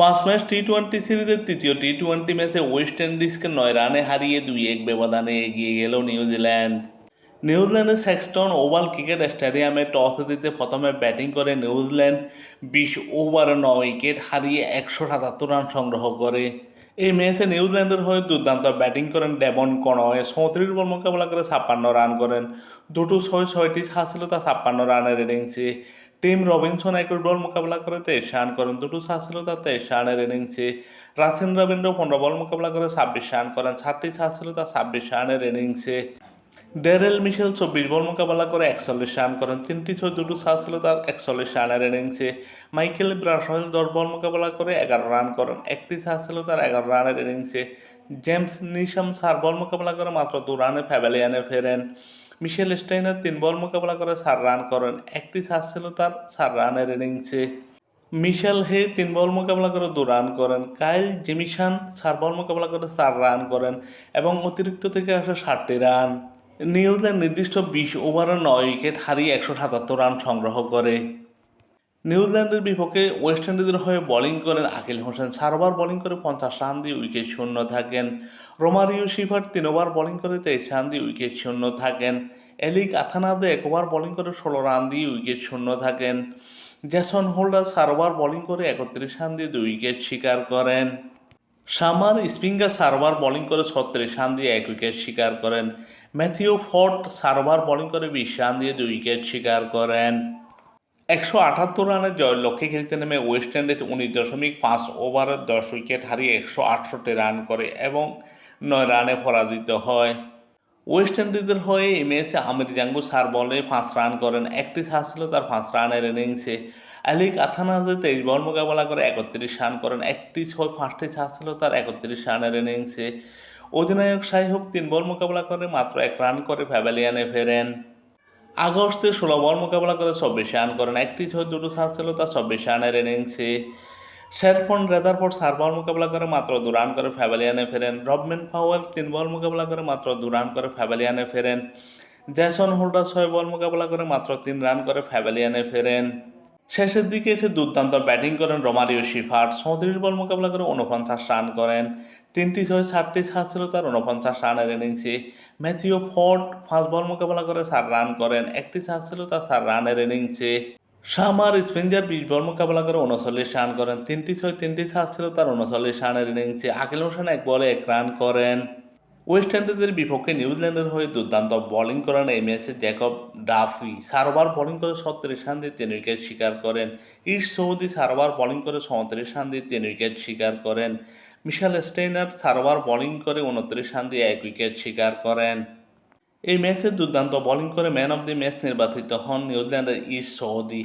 পাঁচ match T twenty সিরিজের তৃতীয় টি টোয়েন্টি ম্যাচে ওয়েস্ট ইন্ডিজকে নয় রানে হারিয়ে দুই এক ব্যবধানে এগিয়ে গেল নিউজিল্যান্ড নিউজিল্যান্ডের সেক্সটন ওভাল ক্রিকেট স্টেডিয়ামে টস দিতে প্রথমে ব্যাটিং করে নিউজিল্যান্ড বিশ ওভারে নয় উইকেট হারিয়ে একশো সাতাত্তর রান সংগ্রহ করে। এই ম্যাচে নিউজিল্যান্ডের হয়ে দুর্দান্ত ব্যাটিং করেন ডেবন কনওয়ে চৌত্রিশ বল মোকাবেলা করে ছাপ্পান্ন রান করেন। দুটো ছয় ছয়টি ছিল তা ছাপ্পান্ন রানের ইনিংসে টিম রবিনসন একুশ বল মোকাবেলা করে তেইশ রান করেন দুটো ছাড় ছিল তা তেইশ রানের ইনিংসে রাসিন রবীন্দ্র পনেরো বল মোকাবেলা করে ছাব্বিশ রান করেন। ষাটটি ছাড় ছিল তা ছাব্বিশ রানের ইনিংসে। ডেরেল মিশেল চব্বিশ বল মোকাবেলা করে একচল্লিশ রান করেন। তিনটি ছয় দুটো ছাড় ছিল তার একচল্লিশ রানের ইনিংসে। মাইকেল ব্রাসহেল দশ বল মোকাবেলা করে এগারো রান করেন। একটি ছাড় ছিল তার এগারো রানের ইনিংসে। জেমস নিশাম চার বল মোকাবেলা করে মাত্র দু রানে প্যাভেলিয়ানে ফেরেন। মিশেল স্টাইনের তিন বল মোকাবেলা করে চার রান করেন। একটি ছাড় ছিল তার চার রানের ইনিংসে। মিশেল হে তিন বল মোকাবেলা করে দু রান করেন। কাইল জেমিশান চার বল মোকাবেলা করে চার রান করেন এবং অতিরিক্ত থেকে আসে ষাটটি রান। নিউজিল্যান্ড নির্দিষ্ট বিশ ওভারে নয় উইকেট হারিয়ে একশো সাতাত্তর রান সংগ্রহ করে। নিউজিল্যান্ডের বিপক্ষে ওয়েস্ট ইন্ডিজের হয়ে বোলিং করেন আকিল হোসেন। ওভার বোলিং করে পঞ্চাশ রান দিয়ে উইকেট শূন্য থাকেন। রোমারিও শিফার তিন ওভার বোলিং করে তেইশ রান দিয়ে উইকেট শূন্য থাকেন। এলিক আথানাদে এক ওভার বোলিং করে ষোলো রান দিয়ে উইকেট শূন্য থাকেন। জ্যাসন হোল্ডার চার বোলিং করে একত্রিশ রান দিয়ে দুই উইকেট শিকার করেন। সামার স্পিঙ্গার সার্ভার বোলিং করে ছত্রিশ রান দিয়ে এক উইকেট শিকার করেন। ম্যাথিউ ফোর্ট সার্ভার বোলিং করে বিশ রান দিয়ে দুই উইকেট শিকার করেন। একশো আটাত্তর রানের জয়ের লক্ষ্যে খেলতে নেমে ওয়েস্ট ইন্ডিজ উনিশ দশমিক পাঁচ ওভারে দশ উইকেট হারিয়ে একশো আটষট্টি রান করে এবং নয় রানে পরাজিত হয়। ওয়েস্ট ইন্ডিজের হয়ে এই ম্যাচে আমির জাঙ্গু সার বলে পাঁচ রান করেন, একটি ছাড় ছিল তার পাঁচ রানের ইনিংসে। আলিক আথানাজে তেইশ বল মোকাবেলা করে একত্রিশ রান করেন, একটি ছয় পাঁচটি ছাড় ছিল তার একত্রিশ রানের ইনিংসে। অধিনায়ক সাইহব তিন বল মোকাবেলা করে মাত্র এক রান করে প্যাভেলিয়ানে ফেরেন। আগস্টে ষোলো বল মোকাবেলা করে চব্বিশ রান করেন। একটি ছয় দুটো সাত ছিল তার চব্বিশ রানের ইনিংসে শেরফন রেদারফোর্ড চার বল মোকাবেলা করে মাত্র দু রান করে ফ্যাভেলিয়ানে ফেরেন। রবমেন পাওয়েল তিন বল মোকাবেলা করে মাত্র দু রান করে ফ্যাভেলিয়ানে ফেরেন। জ্যাসন হোল্ডার ছয় বল মোকাবেলা করে মাত্র তিন রান করে ফ্যাভেলিয়ানে ফেরেন। শেষের দিকে এসে দুর্দান্ত ব্যাটিং করেন রোমারিও শিফার্ট চৌত্রিশ বল মোকাবেলা করে উনপঞ্চাশ রান করেন। তিনটি ছয়, চারটি ছাড় ছিল তার উনপঞ্চাশ রানের ইনিংসে। ম্যাথিও ফোর্ড পাঁচ বল মোকাবেলা করে চার রান করেন। একটি ছাড় ছিল তার চার রানের ইনিংসে। শামার স্পেঞ্জার বিশ বল মোকাবেলা করে উনচল্লিশ রান করেন। তিনটি ছয়, তিনটি ছাড় ছিল তার উনচল্লিশ রানের ইনিংসে। আকিল হোসেন এক বলে এক রান করেন। ওয়েস্ট ইন্ডিজের বিপক্ষে নিউজিল্যান্ডের হয়ে দুর্দান্ত বোলিং করেন এই ম্যাচে জ্যাকব ডাফি সারোবার বোলিং করে ছত্রিশ রান দিয়ে তিন উইকেট শিকার করেন। ইস্ট সৌদি সারোবার বোলিং করে চৌত্রিশ রান দিয়ে তিন উইকেট শিকার করেন। মিশাল স্টেইনার সারোবার বোলিং করে উনত্রিশ রান দিয়ে এক উইকেট শিকার করেন। এই ম্যাচে দুর্দান্ত বোলিং করে ম্যান অব দি ম্যাচ নির্বাচিত হন নিউজিল্যান্ডের Ish Sodhi.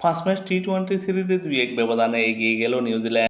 First match T twenty সিরিজে দুই এক ব্যবধানে এগিয়ে গেল নিউজিল্যান্ড।